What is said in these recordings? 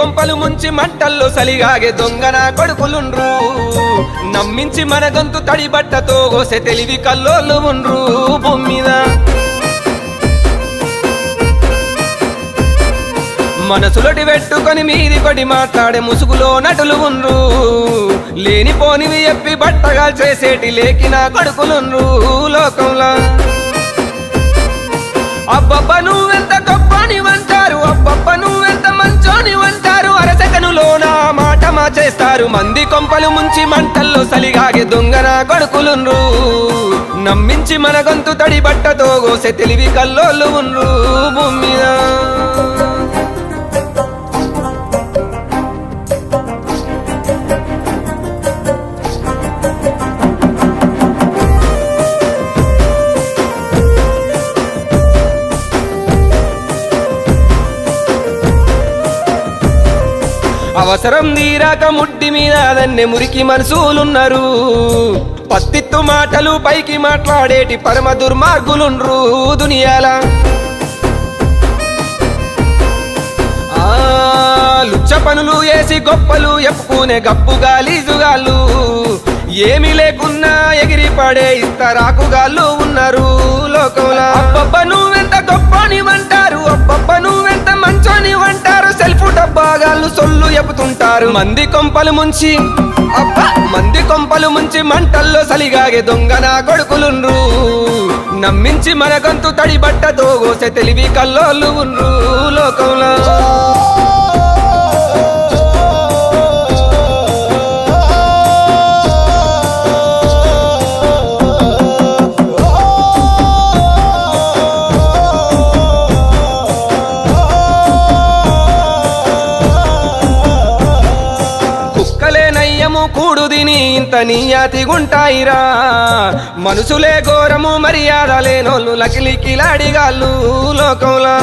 కొంపలు ముంచి మంటల్లో సలిగాగే దొంగన కొడుకులుండ్రు. నమ్మించి మన గొంతు తడి బట్టతో గోసె తెలివి కల్లోళ్ళు ఉండ్రు భూమి మీద మనసులటి పెట్టుకొని మీది పడి మాట్లాడే ముసుగులో నటులు ఉండ్రు. లేనిపోనివి ఎప్పి బట్టగా చేసేటి లేకిన కొడుకులుండ్రు లోకంలో. అబ్బబ్బ నువ్వెంత గొప్ప చేస్తారు మంది కొంపలు ముంచి మంటల్లో సలిగాగే దొంగన కొడుకులుండ్రు నమ్మించి మన గొంతు తడి బట్టతో గోసె తెలివి కల్లోళ్ళు ఉండ్రు భూమి అవసరం తీరాక ముడ్డి మీద అదన్నే మురికి మనసులున్నారు. పత్తిత్తు మాటలు పైకి మాట్లాడేటి పరమ దుర్మార్గులుండ్రు దునియాల. ఆ, లుచ్చ పనులు వేసి గొప్పలు ఎప్పుకునే గప్పు గాలీజుగాళ్ళు ఏమి లేకున్నా ఎగిరి పడే ఇస్తరాకుగాళ్ళు ఉన్నారు లోకంలో. అబ్బబ్బ నువ్వెంత గొప్పనివంటారు అబ్బబ్బ నువ్వెంత మంచోనివంటారు. సెల్ఫ్ ఎప్పుతుంటారు? మంది కొంపలు ముంచి అబ్బా! మంది కొంపలు ముంచి మంటల్లో సలిగాగే దొంగన కొడుకులుండ్రు నమ్మించి మన గొంతు తడి గోసె తెలివి కల్లోళ్ళు ఉండ్రు లోకంలో. కూడు తిని ఇంత నీయాతిగుంటాయిరా మనుషులే ఘోరము మర్యాద లేనోళ్ళు లకిలికిలాడిగాళ్ళు లోకంలో.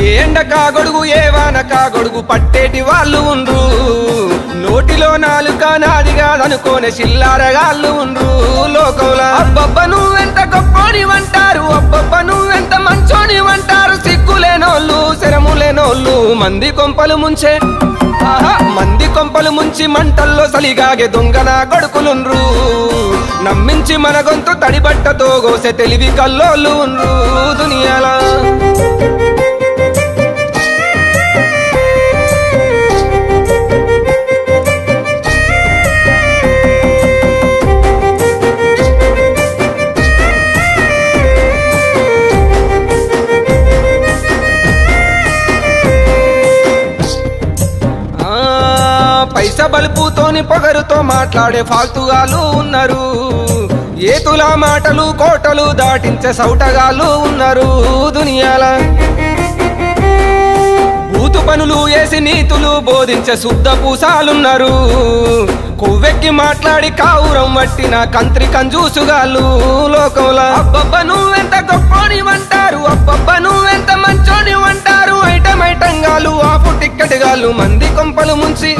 ఏ ఎండ కాగొడుగు ఏ వాన కాగొడుగు పట్టేటి వాళ్ళు ఉండ్రు. నోటిలో నాలుక నాది కాదనుకోనే చిల్లారగాళ్ళు ఉండ్రు లోకంలో. అబ్బబ్బ నువ్వెంత గొప్పనివంటారు? అబ్బబ్బ నువ్వెంత మంచోనివంటారు? సిగ్గులేనోళ్ళు మంది కొంపలు ముంచే. ఆహా మంది కొంపలు ముంచి మంటల్లో సలిగాగే దొంగన కొడుకులుండ్రు నమ్మించి మన గొంతు తడిబట్టతో గోసె తెలివి కల్లోళ్ళు దునియాలా పైస బలుపుతోని పొగరుతో మాట్లాడే ఫాల్తుగాలు ఉన్నారు. ఏతుల మాటలు కోటలు దాటించే సౌటగాళ్ళు ఉన్నారు దునియాల. బూతు పనులు వేసి నీతులు బోధించే శుద్ధ పూసాలున్నారు. కొవ్వెక్కి మాట్లాడి కావురం వట్టిన కంత్రి కంజూసుగాళ్ళు లోకంలో. అబ్బబ్బ నువ్వెంత గొప్పనివంటారు అబ్బబ్బ నువ్వెంత మంచోనివంటారు ఐటమ్ ఐటంగాలు ఆపు టిక్కెట్ గాళ్ళు మంది కొంపలు ముంచి.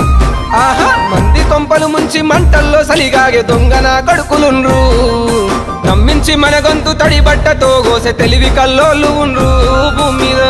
ఆహా మంది కొంపలు ముంచి మంటల్లో సలిగాగే దొంగన కడుకులుండ్రు నమ్మించి మన గొంతు తడి బట్టతో గోసె తెలివి కల్లోళ్ళు ఉండ్రు. భూమి మీద